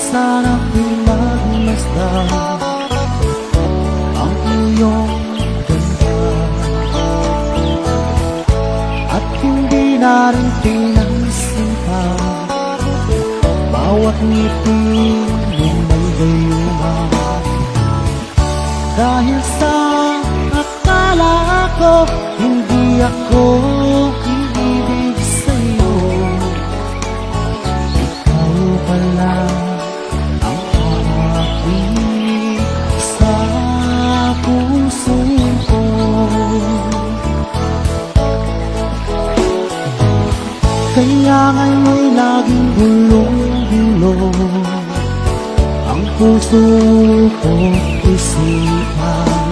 sana pinagmasdan Ang iyong ganda. At hindi na rin pinansipan Bawat ngiti mo may Dahil sa akala ko Hindi ako Kaya nga'y laging gulong-gulong. Ang puso ko isipan.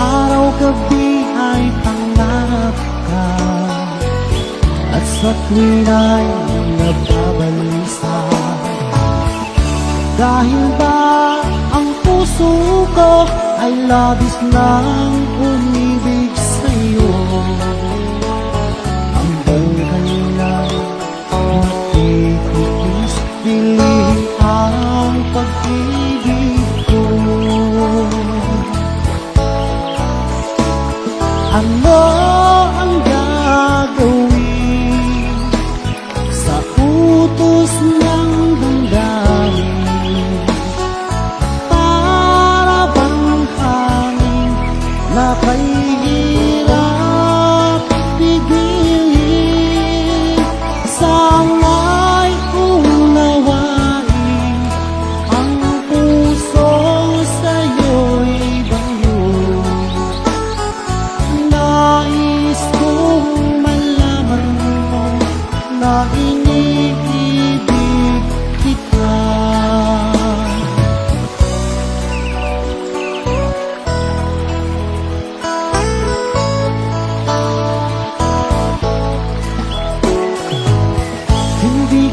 Araw-gabi ay pangarap ka. At sa tuwin ay nagbabalisa. Dahil ba ang puso ko ay labis ng Ano ang gagawin Sa utos ng damdamin. Para bang hangin na kahirap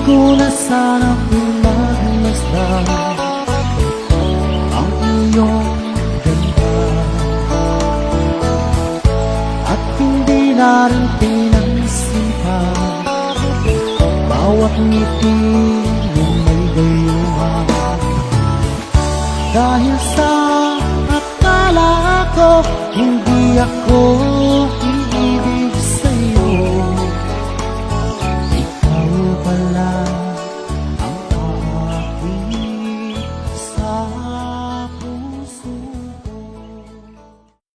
ko na sana pinagmasdan Ang iyong ganda. At hindi na rin pinansipan Bawat ngiti mo may gayuhan Dahil sa akala ko Hindi ako